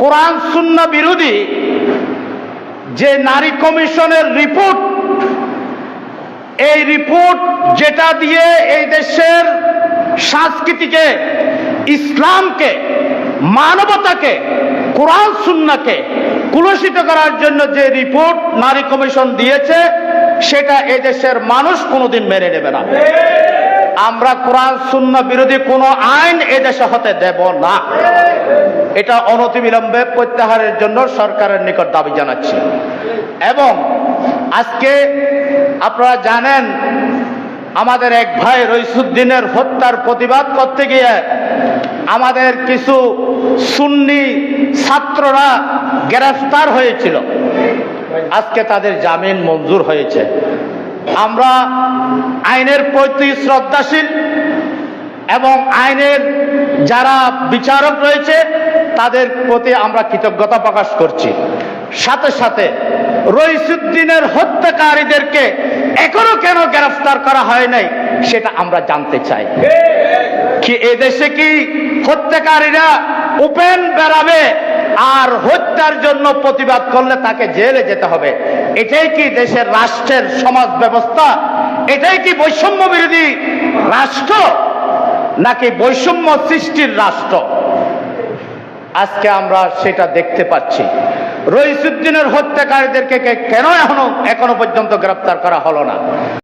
কোরআন শূন্য বিরোধী যে নারী কমিশনের রিপোর্ট, এই রিপোর্ট যেটা দিয়ে এই দেশের সংস্কৃতিকে, ইসলামকে, মানবতাকে, কোরআন সুন্নাকে কুলসিত করার জন্য যে রিপোর্ট নারী কমিশন দিয়েছে, সেটা এই দেশের মানুষ কোনোদিন মেনে নেবে না। আমরা কোরআন শূন্য বিরোধী কোনো আইন এদেশে হতে দেব না। এটা অনতিবিলম্বে প্রত্যাহারের জন্য সরকারের নিকট দাবি জানাচ্ছি। এবং আজকে আপনারা জানেন, আমাদের এক ভাই রইসুদ্দিনের হত্যার প্রতিবাদ করতে গিয়ে আমাদের কিছু সুন্নি ছাত্ররা গ্রেফতার হয়েছিল। আজকে তাদের জামিন মঞ্জুর হয়েছে। আমরা আইনের প্রতি শ্রদ্ধাশীল এবং আইনের যারা বিচারক রয়েছে, তাদের প্রতি আমরা কৃতজ্ঞতা প্রকাশ করছি। সাথে সাথে রইসুদ্দিনের হত্যাকারীদেরকে এখনও কেন গ্রেফতার করা হয় নাই, সেটা আমরা জানতে চাই। কি এদেশে কি হত্যাকারীরা ওপেন বেড়াবে আর হত্যার জন্য প্রতিবাদ করলে তাকে জেলে যেতে হবে। এটাই কি দেশের রাষ্ট্রের সমাজ ব্যবস্থা? এটাই কি বৈষম্য বিরোধী রাষ্ট্র? নাকি বৈষম্য সৃষ্টির রাষ্ট্র? আজকে আমরা সেটা দেখতে পাচ্ছি। রইসুদ্দিনের হত্যাকারীদেরকে কেন এখনও এখনও পর্যন্ত গ্রেপ্তার করা হলো না?